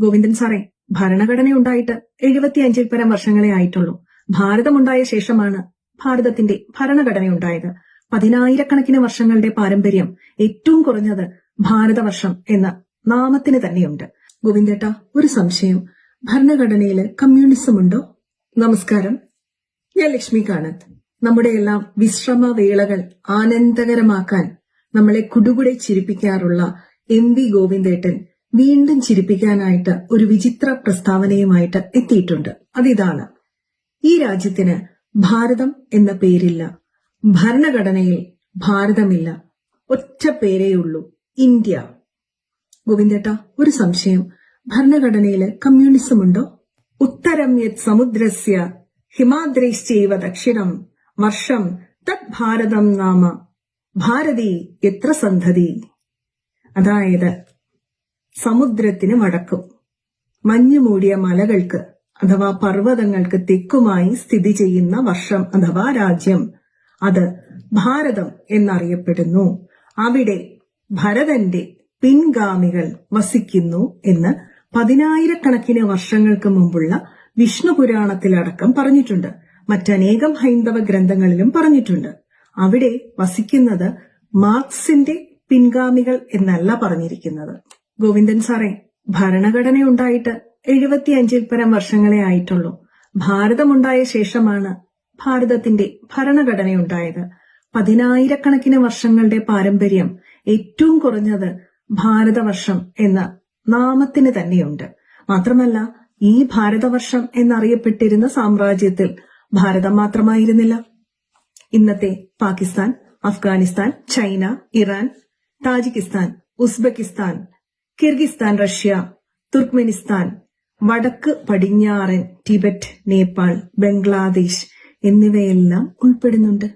ഗോവിന്ദൻ സാറേ ഭരണഘടന ഉണ്ടായിട്ട് എഴുപത്തിയഞ്ചിൽ പരം വർഷങ്ങളെ ആയിട്ടുള്ളൂ. ഭാരതമുണ്ടായ ശേഷമാണ് ഭാരതത്തിന്റെ ഭരണഘടന ഉണ്ടായത്. പതിനായിരക്കണക്കിന് വർഷങ്ങളുടെ പാരമ്പര്യം ഏറ്റവും കുറഞ്ഞത് ഭാരതവർഷം എന്ന നാമത്തിന് തന്നെയുണ്ട്. ഗോവിന്ദേട്ട ഒരു സംശയം. ഭരണഘടനയിൽ കമ്മ്യൂണിസം ഉണ്ടോ നമസ്കാരം. ഞാൻ ലക്ഷ്മി കാണത്ത്. നമ്മുടെ എല്ലാം വിശ്രമ വേളകൾ ആനന്ദകരമാക്കാൻ നമ്മളെ കുടുകുടെ ചിരിപ്പിക്കാറുള്ള എം വി ഗോവിന്ദേട്ടൻ വീണ്ടും ചിരിപ്പിക്കാനായിട്ട് ഒരു വിചിത്ര പ്രസ്താവനയുമായിട്ട് എത്തിയിട്ടുണ്ട്. അതിതാണ് ഈ രാജ്യത്തിന് ഭാരതം എന്ന പേരില്ല. ഭരണഘടനയിൽ ഭാരതമില്ല. ഒറ്റ പേരേയുള്ളൂ ഇന്ത്യ. ഗോവിന്ദേട്ട ഒരു സംശയം. ഭരണഘടനയിൽ കമ്മ്യൂണിസം ഉണ്ടോ? ഉത്തരം യത് സമുദ്രസ്യ ഹിമാദ്രൈശ്ചൈവ ദക്ഷിണം വർഷം തത് ഭാരതം നാമ. ഭാരതി എത്ര സന്ധതി? അതായത് സമുദ്രത്തിന് വടക്കും. മഞ്ഞു മൂടിയ മലകൾക്ക് അഥവാ പർവതങ്ങൾക്ക് തെക്കുമായി സ്ഥിതി ചെയ്യുന്ന വർഷം അഥവാ രാജ്യം. അത് ഭാരതം എന്നറിയപ്പെടുന്നു. അവിടെ ഭരതന്റെ പിൻഗാമികൾ വസിക്കുന്നു എന്ന് പതിനായിരക്കണക്കിന് വർഷങ്ങൾക്ക് മുമ്പുള്ള വിഷ്ണു പുരാണത്തിലടക്കം പറഞ്ഞിട്ടുണ്ട്. മറ്റനേകം ഹൈന്ദവ ഗ്രന്ഥങ്ങളിലും പറഞ്ഞിട്ടുണ്ട്. അവിടെ വസിക്കുന്നത് മാർക്സിന്റെ പിൻഗാമികൾ എന്നല്ല പറഞ്ഞിരിക്കുന്നത്. ഗോവിന്ദൻ സാറേ ഭരണഘടന ഉണ്ടായിട്ട് എഴുപത്തിയഞ്ചിൽ പരം വർഷങ്ങളെ ആയിട്ടുള്ളൂ. ഭാരതമുണ്ടായ ശേഷമാണ് ഭാരതത്തിന്റെ ഭരണഘടന ഉണ്ടായത് പതിനായിരക്കണക്കിന് വർഷങ്ങളുടെ പാരമ്പര്യം ഏറ്റവും കുറഞ്ഞത് ഭാരതവർഷം എന്ന നാമത്തിന് തന്നെയുണ്ട്. മാത്രമല്ല ഈ ഭാരതവർഷം എന്നറിയപ്പെട്ടിരുന്ന സാമ്രാജ്യത്തിൽ ഭാരതം മാത്രമായിരുന്നില്ല. ഇന്നത്തെ Pakistan Afghanistan China Iran Tajikistan Uzbekistan Kyrgyzstan Russia Turkmenistan വടക്ക് പടിഞ്ഞാറൻ ടിബറ്റ് നേപ്പാൾ ബംഗ്ലാദേശ് എന്നിവയെല്ലാം ഉൾപ്പെടുന്നുണ്ട്.